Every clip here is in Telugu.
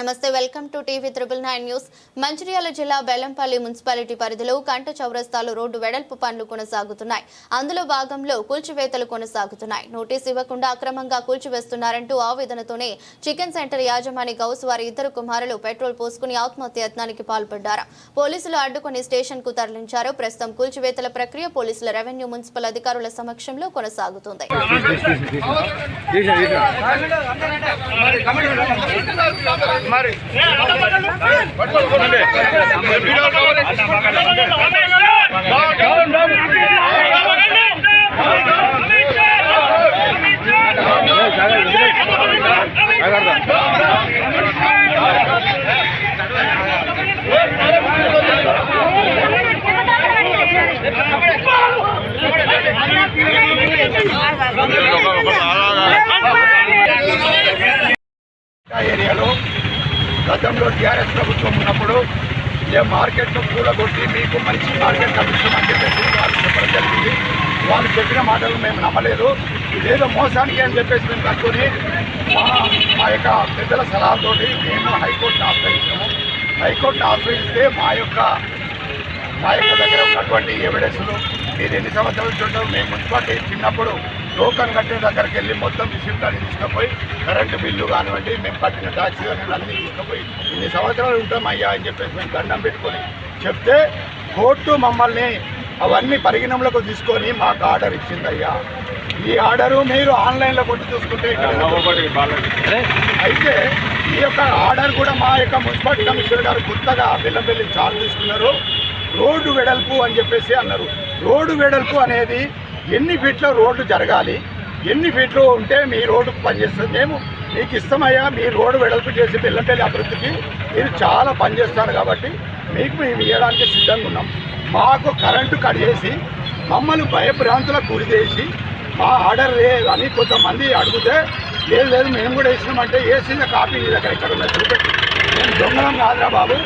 నమస్తే welcome to TV triple nine news. Mancherial జిల్లా బెల్లంపల్లి మున్సిపాలిటీ పరిధిలో కంట చౌరస్తాలు రోడ్డు వెడల్పు పనులు కొనసాగుతున్నాయి. అందులో భాగంలో కూల్చివేతలు కొనసాగుతున్నాయి. నోటీస్ ఇవ్వకుండా అక్రమంగా కూల్చివేస్తున్నారంటూ ఆవేదనతోనే చికెన్ సెంటర్ యాజమాని గౌస్ వారి ఇద్దరు కుమారులు పెట్రోల్ పోసుకుని ఆత్మహత్య యత్నానికి పాల్పడ్డారు. పోలీసులు అడ్డుకుని స్టేషన్కు తరలించారు. ప్రస్తుతం కూల్చివేతల ప్రక్రియ పోలీసుల రెవెన్యూ మున్సిపల్ అధికారుల సమక్షంలో కొనసాగుతుంది. మరి గతంలో టీఆర్ఎస్ ప్రభుత్వం ఉన్నప్పుడు ఏ మార్కెట్ను కూలగొట్టి మీకు మంచి మార్కెట్ కల్పిస్తామని చెప్పేసి వాళ్ళు చెప్పడం జరిగింది. వాళ్ళు చెప్పిన మాటలు మేము నమ్మలేదు. ఇదేదో మోసానికి అని చెప్పేసి మేము కట్టుకుని మా మా యొక్క పెద్దల సలహాతోటి మేము హైకోర్టును ఆశ్రయించాము హైకోర్టును ఆశ్రయిస్తే మా యొక్క మా యొక్క దగ్గర ఉన్నటువంటి ఎవిడెన్స్లు మీరు ఎన్ని సంవత్సరాలు చూడటం మేము మున్సిపాలిటీ చిన్నప్పుడు టోకన్ కట్టే దగ్గరికి వెళ్ళి మొత్తం రిసిప్ట్ అన్ని తీసుకుపోయి కరెంటు బిల్లు కానివ్వండి మేము కట్టిన ట్యాక్సీ కానివ్వండి అన్ని తీసుకుపోయి ఇన్ని సంవత్సరాలు ఉంటాం అయ్యా అని చెప్పేసి మేము దండం పెట్టుకొని చెప్తే కోర్టు మమ్మల్ని అవన్నీ పరిగణంలోకి తీసుకొని మాకు ఆర్డర్ ఇచ్చింది అయ్యా ఈ ఆర్డరు మీరు ఆన్లైన్లో కొట్టి చూసుకుంటే ఇక్కడ అయితే ఈ యొక్క ఆర్డర్ కూడా మా యొక్క మున్సిపల్ కమిషనర్ గారు కొత్తగా బెల్లంపల్లి చార్జ్ తీసుకున్నారు. రోడ్డు వెడల్పు అని చెప్పేసి అన్నారు. రోడ్డు వెడల్పు అనేది ఎన్ని ఫీట్లో రోడ్లు జరగాలి ఎన్ని ఫీట్లు ఉంటే మీ రోడ్డు పనిచేస్తుంది. మేము మీకు ఇష్టమయ్యా మీ రోడ్డు వెడల్పు చేసి పిల్లపల్లి అభివృద్ధికి మీరు చాలా పనిచేస్తారు కాబట్టి మీకు మేము ఇవ్వడానికి సిద్ధంగా ఉన్నాం. మాకు కరెంటు కట్ చేసి మమ్మల్ని భయభ్రాంతులకు గురి చేసి మా ఆర్డర్ లేదు అని కొంతమంది అడిగితే లేదు లేదు మేము కూడా ఇచ్చినామంటే వేసిన కాపీ నీ దగ్గర ఇక్కడ ఉన్నది చూపెట్టు మేము దొంగలం కాదురా బాబు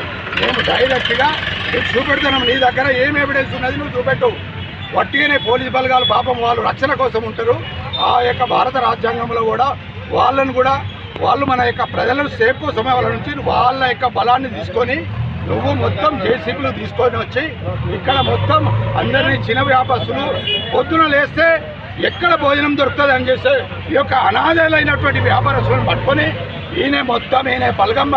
మేము డైరెక్ట్గా నీకు చూపెడుతున్నాం. నీ దగ్గర ఏం ఎవిడెన్స్ ఉన్నది నువ్వు చూపెట్టవు వట్టిగానే పోలీస్ బలగాలు పాపం వాళ్ళు రక్షణ కోసం ఉంటారు. ఆ యొక్క భారత రాజ్యాంగంలో కూడా వాళ్ళను కూడా వాళ్ళు మన యొక్క ప్రజలను సేఫ్ కోసమే వాళ్ళ నుంచి వాళ్ళ యొక్క బలాన్ని తీసుకొని నువ్వు మొత్తం జేసీబీలు తీసుకొని వచ్చి ఇక్కడ మొత్తం అందరినీ చిన్న వ్యాపారస్తులు పొద్దున లేస్తే ఎక్కడ భోజనం దొరుకుతుంది అని చేస్తే ఈ యొక్క అనాథలైనటువంటి వ్యాపారస్తులను పట్టుకొని ఈయన మొత్తం ఈయన బలగం